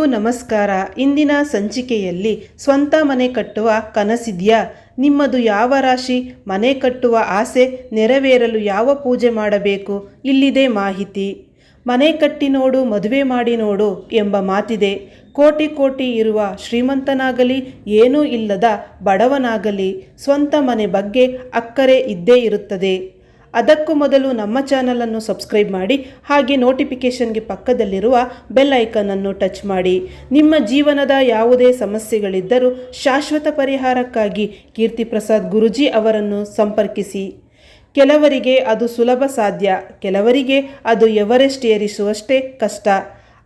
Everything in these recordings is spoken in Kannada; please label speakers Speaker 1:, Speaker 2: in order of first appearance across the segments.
Speaker 1: ಎಲ್ರಿಗೂ ನಮಸ್ಕಾರ. ಇಂದಿನ ಸಂಚಿಕೆಯಲ್ಲಿ ಸ್ವಂತ ಮನೆ ಕಟ್ಟುವ ಕನಸಿದೆಯಾ? ನಿಮ್ಮದು ಯಾವ ರಾಶಿ? ಮನೆ ಕಟ್ಟುವ ಆಸೆ ನೆರವೇರಲು ಯಾವ ಪೂಜೆ ಮಾಡಬೇಕು? ಇಲ್ಲಿದೆ ಮಾಹಿತಿ. ಮನೆ ಕಟ್ಟಿ ನೋಡು, ಮದುವೆ ಮಾಡಿ ನೋಡು ಎಂಬ ಮಾತಿದೆ. ಕೋಟಿ ಕೋಟಿ ಇರುವ ಶ್ರೀಮಂತನಾಗಲಿ, ಏನೂ ಇಲ್ಲದ ಬಡವನಾಗಲಿ, ಸ್ವಂತ ಮನೆ ಬಗ್ಗೆ ಅಕ್ಕರೆ ಇದ್ದೇ ಇರುತ್ತದೆ. ಅದಕ್ಕೂ ಮೊದಲು ನಮ್ಮ ಚಾನಲನ್ನು ಸಬ್ಸ್ಕ್ರೈಬ್ ಮಾಡಿ, ಹಾಗೆ ನೋಟಿಫಿಕೇಷನ್ಗೆ ಪಕ್ಕದಲ್ಲಿರುವ ಬೆಲ್ ಐಕನನ್ನು ಟಚ್ ಮಾಡಿ. ನಿಮ್ಮ ಜೀವನದ ಯಾವುದೇ ಸಮಸ್ಯೆಗಳಿದ್ದರೂ ಶಾಶ್ವತ ಪರಿಹಾರಕ್ಕಾಗಿ ಕೀರ್ತಿ ಪ್ರಸಾದ್ ಗುರುಜಿ ಅವರನ್ನು ಸಂಪರ್ಕಿಸಿ. ಕೆಲವರಿಗೆ ಅದು ಸುಲಭ ಸಾಧ್ಯ, ಕೆಲವರಿಗೆ ಅದು ಎವರೆಸ್ಟ್ ಏರಿಸುವಷ್ಟೇ ಕಷ್ಟ.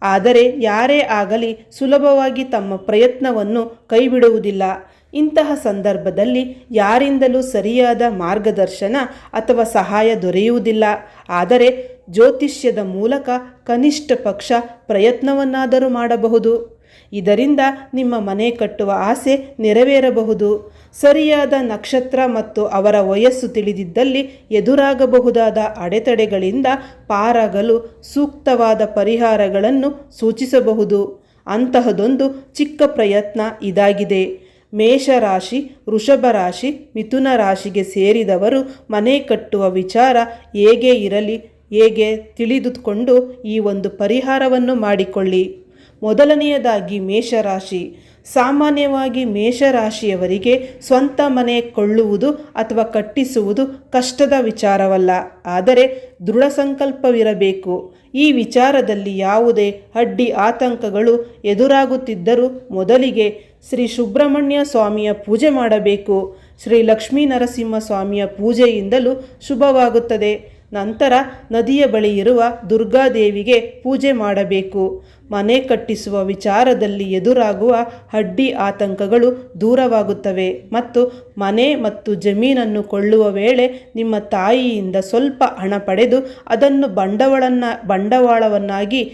Speaker 1: ಆದರೆ ಯಾರೇ ಆಗಲಿ ಸುಲಭವಾಗಿ ತಮ್ಮ ಪ್ರಯತ್ನವನ್ನು ಕೈಬಿಡುವುದಿಲ್ಲ. ಇಂತಹ ಸಂದರ್ಭದಲ್ಲಿ ಯಾರಿಂದಲೂ ಸರಿಯಾದ ಮಾರ್ಗದರ್ಶನ ಅಥವಾ ಸಹಾಯ ದೊರೆಯುವುದಿಲ್ಲ. ಆದರೆ ಜ್ಯೋತಿಷ್ಯದ ಮೂಲಕ ಕನಿಷ್ಠ ಪಕ್ಷ ಪ್ರಯತ್ನವನ್ನಾದರೂ ಮಾಡಬಹುದು. ಇದರಿಂದ ನಿಮ್ಮ ಮನೆ ಕಟ್ಟುವ ಆಸೆ ನೆರವೇರಬಹುದು. ಸರಿಯಾದ ನಕ್ಷತ್ರ ಮತ್ತು ಅವರ ವಯಸ್ಸು ತಿಳಿದಿದ್ದಲ್ಲಿ ಎದುರಾಗಬಹುದಾದ ಅಡೆತಡೆಗಳಿಂದ ಪಾರಾಗಲು ಸೂಕ್ತವಾದ ಪರಿಹಾರಗಳನ್ನು ಸೂಚಿಸಬಹುದು. ಅಂತಹದೊಂದು ಚಿಕ್ಕ ಪ್ರಯತ್ನ ಇದಾಗಿದೆ. ಮೇಷರಾಶಿ ವೃಷಭ ರಾಶಿ ಮಿಥುನ ರಾಶಿಗೆ ಸೇರಿದವರು ಮನೆ ಕಟ್ಟುವ ವಿಚಾರ ಹೇಗೆ ಇರಲಿ, ಹೇಗೆ ತಿಳಿದುಕೊಂಡು ಈ ಒಂದು ಪರಿಹಾರವನ್ನು ಮಾಡಿಕೊಳ್ಳಿ. ಮೊದಲನೆಯದಾಗಿ ಮೇಷರಾಶಿ. ಸಾಮಾನ್ಯವಾಗಿ ಮೇಷರಾಶಿಯವರಿಗೆ ಸ್ವಂತ ಮನೆ ಕೊಳ್ಳುವುದು ಅಥವಾ ಕಟ್ಟಿಸುವುದು ಕಷ್ಟದ ವಿಚಾರವಲ್ಲ. ಆದರೆ ದೃಢ ಸಂಕಲ್ಪವಿರಬೇಕು. ಈ ವಿಚಾರದಲ್ಲಿ ಯಾವುದೇ ಅಡ್ಡಿ ಆತಂಕಗಳು ಎದುರಾಗುತ್ತಿದ್ದರೂ ಮೊದಲಿಗೆ ಶ್ರೀ ಸುಬ್ರಹ್ಮಣ್ಯ ಸ್ವಾಮಿಯ ಪೂಜೆ ಮಾಡಬೇಕು. ಶ್ರೀ ಲಕ್ಷ್ಮೀ ನರಸಿಂಹ ಸ್ವಾಮಿಯ ಪೂಜೆಯಿಂದಲೂ ಶುಭವಾಗುತ್ತದೆ. ನಂತರ ನದಿಯ ಬಳಿ ಇರುವ ದುರ್ಗಾದೇವಿಗೆ ಪೂಜೆ ಮಾಡಬೇಕು. ಮನೆ ಕಟ್ಟಿಸುವ ವಿಚಾರದಲ್ಲಿ ಎದುರಾಗುವ ಅಡ್ಡಿ ಆತಂಕಗಳು ದೂರವಾಗುತ್ತವೆ ಮತ್ತು ಮನೆ ಮತ್ತು ಜಮೀನನ್ನು ಕೊಳ್ಳುವ ವೇಳೆ ನಿಮ್ಮ ತಾಯಿಯಿಂದ ಸ್ವಲ್ಪ ಹಣ ಪಡೆದು ಅದನ್ನು ಬಂಡವಾಳನ್ನ ಬಂಡವಾಳವನ್ನಾಗಿ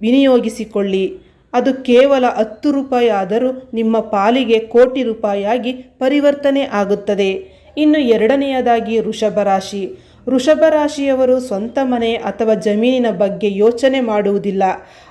Speaker 1: ವಿನಿಯೋಗಿಸಿಕೊಳ್ಳಿ. ಅದು ಕೇವಲ ಹತ್ತು ರೂಪಾಯಿ ಆದರೂ ನಿಮ್ಮ ಪಾಲಿಗೆ ಕೋಟಿ ರೂಪಾಯಿಯಾಗಿ ಪರಿವರ್ತನೆ ಆಗುತ್ತದೆ. ಇನ್ನು ಎರಡನೆಯದಾಗಿ ವೃಷಭ ರಾಶಿ. ವೃಷಭ ರಾಶಿಯವರು ಸ್ವಂತ ಮನೆ ಅಥವಾ ಜಮೀನಿನ ಬಗ್ಗೆ ಯೋಚನೆ ಮಾಡುವುದಿಲ್ಲ.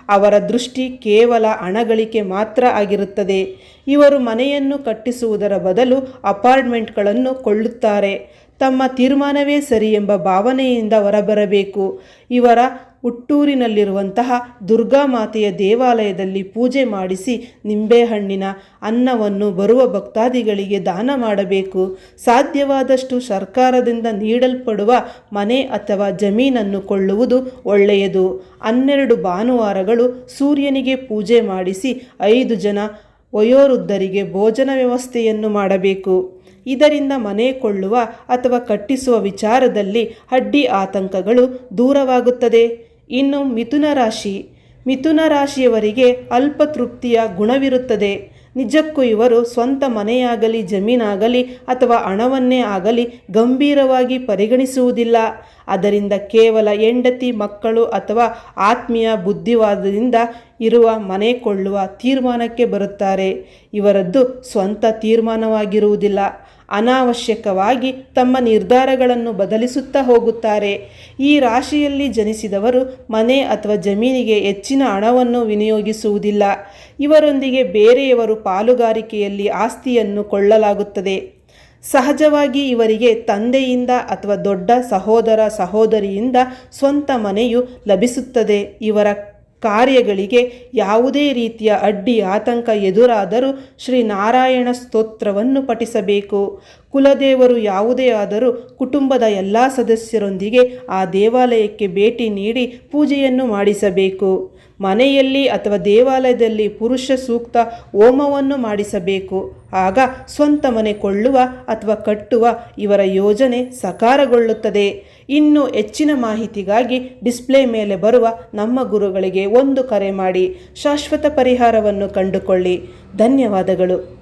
Speaker 1: ಅವರ ದೃಷ್ಟಿ ಕೇವಲ ಹಣಗಳಿಕೆ ಮಾತ್ರ ಆಗಿರುತ್ತದೆ. ಇವರು ಮನೆಯನ್ನು ಕಟ್ಟಿಸುವುದರ ಬದಲು ಅಪಾರ್ಟ್ಮೆಂಟ್ಗಳನ್ನು ಕೊಳ್ಳುತ್ತಾರೆ. ತಮ್ಮ ತೀರ್ಮಾನವೇ ಸರಿ ಎಂಬ ಭಾವನೆಯಿಂದ ಹೊರಬರಬೇಕು. ಇವರ ಹುಟ್ಟೂರಿನಲ್ಲಿರುವಂತಹ ದುರ್ಗಾಮಾತೆಯ ದೇವಾಲಯದಲ್ಲಿ ಪೂಜೆ ಮಾಡಿಸಿ ನಿಂಬೆಹಣ್ಣಿನ ಅನ್ನವನ್ನು ಬರುವ ಭಕ್ತಾದಿಗಳಿಗೆ ದಾನ ಮಾಡಬೇಕು. ಸಾಧ್ಯವಾದಷ್ಟು ಸರ್ಕಾರದಿಂದ ನೀಡಲ್ಪಡುವ ಮನೆ ಅಥವಾ ಜಮೀನನ್ನು ಕೊಳ್ಳುವುದು ಒಳ್ಳೆಯದು. ಹನ್ನೆರಡು ಭಾನುವಾರಗಳು ಸೂರ್ಯನಿಗೆ ಪೂಜೆ ಮಾಡಿಸಿ ಐದು ಜನ ವಯೋವೃದ್ಧರಿಗೆ ಭೋಜನ ವ್ಯವಸ್ಥೆಯನ್ನು ಮಾಡಬೇಕು. ಇದರಿಂದ ಮನೆ ಕೊಳ್ಳುವ ಅಥವಾ ಕಟ್ಟಿಸುವ ವಿಚಾರದಲ್ಲಿ ಅಡ್ಡಿ ಆತಂಕಗಳು ದೂರವಾಗುತ್ತದೆ. ಇನ್ನು ಮಿಥುನ ರಾಶಿ. ಮಿಥುನ ರಾಶಿಯವರಿಗೆ ಅಲ್ಪ ತೃಪ್ತಿಯ ಗುಣವಿರುತ್ತದೆ. ನಿಜಕ್ಕೂ ಇವರು ಸ್ವಂತ ಮನೆಯಾಗಲಿ, ಜಮೀನಾಗಲಿ ಅಥವಾ ಹಣವನ್ನೇ ಆಗಲಿ ಗಂಭೀರವಾಗಿ ಪರಿಗಣಿಸುವುದಿಲ್ಲ. ಅದರಿಂದ ಕೇವಲ ಹೆಂಡತಿ, ಮಕ್ಕಳು ಅಥವಾ ಆತ್ಮೀಯ ಬುದ್ಧಿವಾದದಿಂದ ಇರುವ ಮನೆ ಕೊಳ್ಳುವ ತೀರ್ಮಾನಕ್ಕೆ ಬರುತ್ತಾರೆ. ಇವರದ್ದು ಸ್ವಂತ ತೀರ್ಮಾನವಾಗಿರುವುದಿಲ್ಲ. ಅನಾವಶ್ಯಕವಾಗಿ ತಮ್ಮ ನಿರ್ಧಾರಗಳನ್ನು ಬದಲಿಸುತ್ತಾ ಹೋಗುತ್ತಾರೆ. ಈ ರಾಶಿಯಲ್ಲಿ ಜನಿಸಿದವರು ಮನೆ ಅಥವಾ ಜಮೀನಿಗೆ ಹೆಚ್ಚಿನ ಹಣವನ್ನು ವಿನಿಯೋಗಿಸುವುದಿಲ್ಲ. ಇವರೊಂದಿಗೆ ಬೇರೆಯವರು ಪಾಲುಗಾರಿಕೆಯಲ್ಲಿ ಆಸ್ತಿಯನ್ನು ಕೊಳ್ಳಲಾಗುತ್ತದೆ. ಸಹಜವಾಗಿ ಇವರಿಗೆ ತಂದೆಯಿಂದ ಅಥವಾ ದೊಡ್ಡ ಸಹೋದರ ಸಹೋದರಿಯಿಂದ ಸ್ವಂತ ಮನೆಯು ಲಭಿಸುತ್ತದೆ. ಇವರ ಕಾರ್ಯಗಳಿಗೆ ಯಾವುದೇ ರೀತಿಯ ಅಡ್ಡಿ ಆತಂಕ ಎದುರಾದರೂ ಶ್ರೀ ನಾರಾಯಣ ಸ್ತೋತ್ರವನ್ನು ಪಠಿಸಬೇಕು. ಕುಲದೇವರು ಯಾವುದೇ ಆದರೂ ಕುಟುಂಬದ ಎಲ್ಲ ಸದಸ್ಯರೊಂದಿಗೆ ಆ ದೇವಾಲಯಕ್ಕೆ ಭೇಟಿ ನೀಡಿ ಪೂಜೆಯನ್ನು ಮಾಡಿಸಬೇಕು. ಮನೆಯಲ್ಲಿ ಅಥವಾ ದೇವಾಲಯದಲ್ಲಿ ಪುರುಷ ಸೂಕ್ತ ಹೋಮವನ್ನು ಮಾಡಿಸಬೇಕು. ಆಗ ಸ್ವಂತ ಮನೆ ಕೊಳ್ಳುವ ಅಥವಾ ಕಟ್ಟುವ ಇವರ ಯೋಜನೆ ಸಕಾರಗೊಳ್ಳುತ್ತದೆ. ಇನ್ನು ಹೆಚ್ಚಿನ ಮಾಹಿತಿಗಾಗಿ ಡಿಸ್ಪ್ಲೇ ಮೇಲೆ ಬರುವ ನಮ್ಮ ಗುರುಗಳಿಗೆ ಒಂದು ಕರೆ ಮಾಡಿ. ಶಾಶ್ವತ ಪರಿಹಾರವನ್ನು ಕಂಡುಕೊಳ್ಳಿ. ಧನ್ಯವಾದಗಳು.